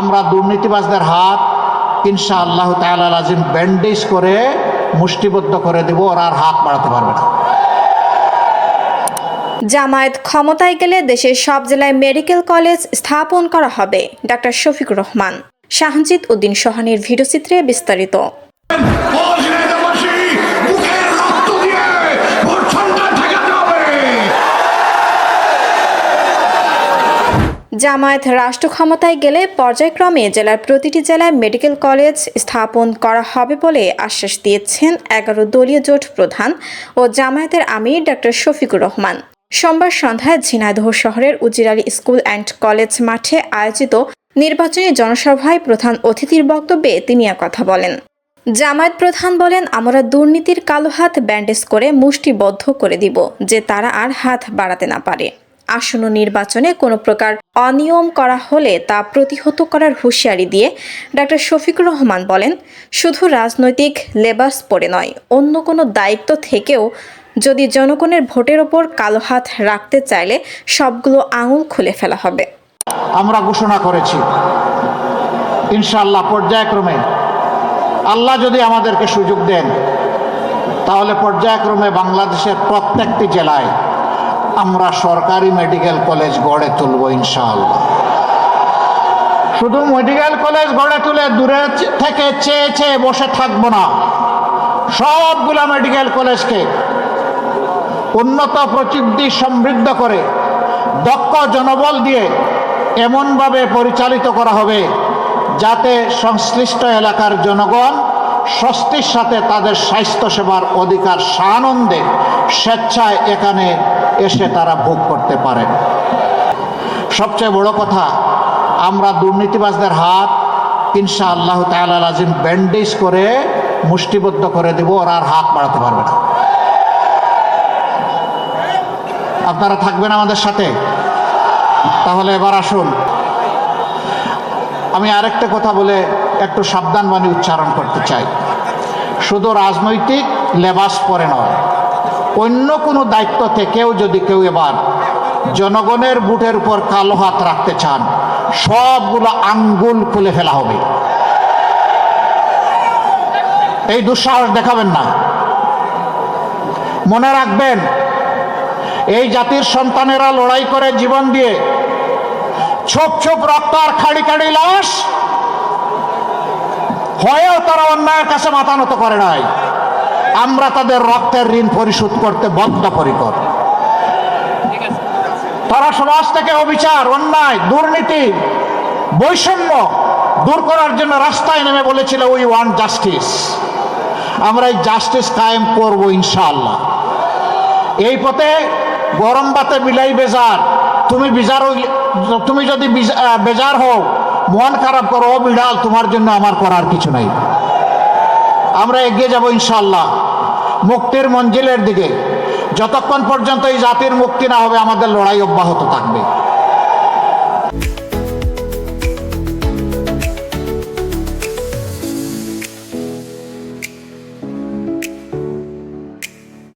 আমরা দুর্নীতিবাজদের হাত ইনশা আল্লাহ তাআলা আজিম ব্যান্ডেজ করে মুষ্টিবদ্ধ করে দেব ওরা আর হাত বাড়াতে পারবে না। জামায়াত ক্ষমতায় গেলে দেশের সব জেলায় মেডিকেল কলেজ স্থাপন করা হবে। ডাক্তার শফিক রহমান শাহজিদ উদ্দিন সোহানির ভিডিওচিত্রে বিস্তারিত। জামায়াত রাষ্ট্র ক্ষমতায় গেলে পর্যায়ক্রমে জেলার প্রতিটি জেলায় মেডিকেল কলেজ স্থাপন করা হবে বলে আশ্বাস দিয়েছেন এগারো দলীয় জোট প্রধান ও জামায়াতের আমির ডাক্তার শফিকুর রহমান। সোমবার সন্ধ্যায় ঝিনাইদহ শহরের উজিরালী স্কুল অ্যান্ড কলেজ মাঠে আয়োজিত নির্বাচনী জনসভায় প্রধান অতিথির বক্তব্যে তিনি কথা বলেন। জামায়াত প্রধান বলেন, আমরা দুর্নীতির কালো হাত ব্যান্ডেজ করে মুষ্টিবদ্ধ করে দিব, যে তারা আর হাত বাড়াতে না পারে। আসন্ন নির্বাচনে কোনো প্রকার অনিয়ম করা হলে তা প্রতিহত করার হুঁশিয়ারি দিয়ে ডাক্তার শফিকুর রহমান বলেন, শুধু রাজনৈতিক লেবাস পড়ে নয়, অন্য কোনো দায়িত্ব থেকেও যদি জনগণের ভোটের ওপর কালো হাত রাখতে চাইলে সবগুলো আঙুল খুলে ফেলা হবে। আমরা ঘোষণা করেছি, ইনশাআল্লাহ পর্যায়ক্রমে আল্লাহ যদি আমাদেরকে সুযোগ দেন, তাহলে পর্যায়ক্রমে বাংলাদেশের প্রত্যেকটি জেলায় আমরা সরকারি মেডিকেল কলেজ গড়ে তুলব ইনশাআল্লাহ। শুধু মেডিকেল কলেজ গড়ে তুলে দূরে থেকে চেয়ে চেয়ে বসে থাকব না। সবগুলা মেডিকেল কলেজকে উন্নত প্রযুক্তি সমৃদ্ধ করে, দক্ষ জনবল দিয়ে এমনভাবে পরিচালিত করা হবে যাতে সংশ্লিষ্ট এলাকার জনগণ স্বস্তির সাথে তাদের স্বাস্থ্যসেবার অধিকার সানন্দে, স্বেচ্ছায় এখানে এসে তারা ভোগ করতে পারে। সবচেয়ে বড় কথা, আমরা দুর্নীতিবাজদের হাত ইনশা আল্লাহ তাআলা আজিম ব্যান্ডেজ করে মুষ্টিবদ্ধ করে দেব, ওরা আর হাত বাড়াতে পারবে না। আপনারা থাকবেন আমাদের সাথে? তাহলে এবার আসুন। আমি আরেকটা কথা বলে একটু সাবধান বাণী উচ্চারণ করতে চাই। শুধু রাজনৈতিক লেবাস পরে নয় অন্য কোনো দায়িত্ব থেকেও যদি কেউ এবার জনগণের বুটের উপর কালো হাত রাখতে চান, সবগুলো আঙ্গুল খুলে ফেলা হবে। এই দুঃসাহস দেখাবেন না। মনে রাখবেন, এই জাতির সন্তানেরা লড়াই করে জীবন দিয়ে ছোপ ছোপ রক্ত আর খাড়ি খাড়ি লাশ, হয়েও তারা অন্যায়ের কাছে মাথা নত করে নাই। আমরা তাদের রক্তের ঋণ পরিশোধ করতে বদ্ধপরিকর। তারা সমাজ থেকে অবিচার, অন্যায়, দুর্নীতি, বৈষম্য দূর করার জন্য রাস্তায় নেমে বলেছিল উই ওয়ান্ট জাস্টিস আমরা এই জাস্টিস কায়েম করব ইনশাআল্লাহ। এই পথে গরম বাতে বিলাই বেজার, তুমি বিজার তুমি যদি বিজা- বেজার হও, মন খারাপ করো বিড়াল তোমার জন্য আমার করার কিছু নাই। আমরা এগিয়ে যাব ইনশাল্লাহ মুক্তির মঞ্জিলের দিকে। যতক্ষণ পর্যন্ত এই জাতির মুক্তি না হবে, আমাদের লড়াই অব্যাহত থাকবে।